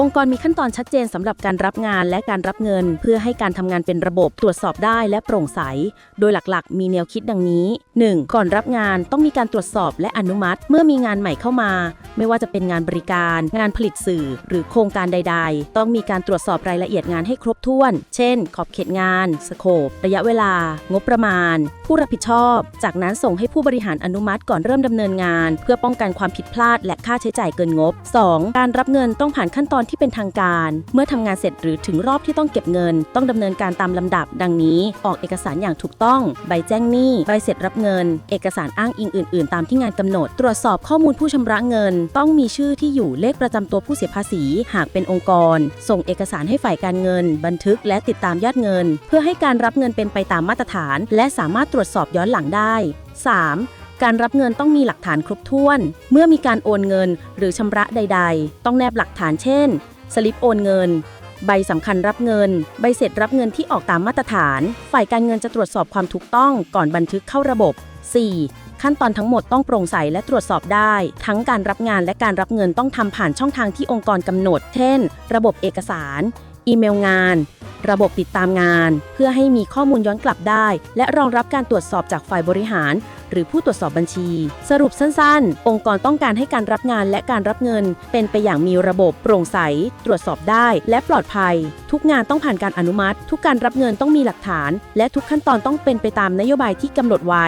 องค์กรมีขั้นตอนชัดเจนสำหรับการรับงานและการรับเงิน เพื่อให้การทำงานเป็นระบบตรวจสอบได้และโปร่งใส โดยหลักๆ มีแนวคิดดังนี้ 1. ก่อนรับงานต้องมีการตรวจสอบและอนุมัติ เมื่อมีงานใหม่เข้ามา ไม่ว่าจะเป็นงานบริการ งานผลิตสื่อ หรือโครงการใด ๆ ต้องมีการตรวจสอบรายละเอียดงานให้ครบถ้วน เช่น ขอบเขตงาน สโคป ระยะเวลา งบประมาณ ผู้รับผิดชอบ จากนั้นส่งให้ผู้บริหารอนุมัติก่อนเริ่มดำเนินงาน เพื่อป้องกันความผิดพลาดและค่าใช้จ่ายเกินงบ 2. การรับเงินต้องผ่านขั้นตอนที่เป็นทางการ เมื่อทำงานเสร็จหรือถึงรอบที่ต้องเก็บเงิน ต้องดำเนินการตามลำดับ ดังนี้ ออกเอกสารอย่างถูกต้อง ใบแจ้งหนี้ ใบเสร็จรับเงิน เอกสารอ้างอิงอื่น ๆ ตามที่งานกำหนด ตรวจสอบข้อมูลผู้ชำระเงิน ต้องมีชื่อที่อยู่เลขประจำตัวผู้เสียภาษี หากเป็นองค์กร ส่งเอกสารให้ฝ่ายการเงิน บันทึกและติดตามยอดเงิน เพื่อให้การรับเงินเป็นไปตามมาตรฐาน และสามารถตรวจสอบย้อนหลังได้ 3. การรับเงินต้องมีหลักฐานครบถ้วน เมื่อมีการโอนเงินหรือชำระใด ๆ ต้องแนบหลักฐานเช่น สลิปโอนเงิน ใบสำคัญรับเงิน ใบเสร็จรับเงินที่ออกตามมาตรฐาน ฝ่ายการเงินจะตรวจสอบความถูกต้องก่อนบันทึกเข้าระบบ 4. ขั้นตอนทั้งหมดต้องโปร่งใสและตรวจสอบได้ ทั้งการรับงานและการรับเงินต้องทำผ่านช่องทางที่องค์กรกำหนด เช่น ระบบเอกสาร อีเมลงานระบบติดตามงาน เพื่อให้มีข้อมูลย้อนกลับได้ และรองรับการตรวจสอบจากฝ่ายบริหาร หรือผู้ตรวจสอบบัญชี สรุปสั้นๆ องค์กรต้องการให้การรับงานและการรับเงิน เป็นไปอย่างมีระบบโปร่งใส ตรวจสอบได้ และปลอดภัย ทุกงานต้องผ่านการอนุมัติ ทุกการรับเงินต้องมีหลักฐาน และทุกขั้นตอนต้องเป็นไปตามนโยบายที่กำหนดไว้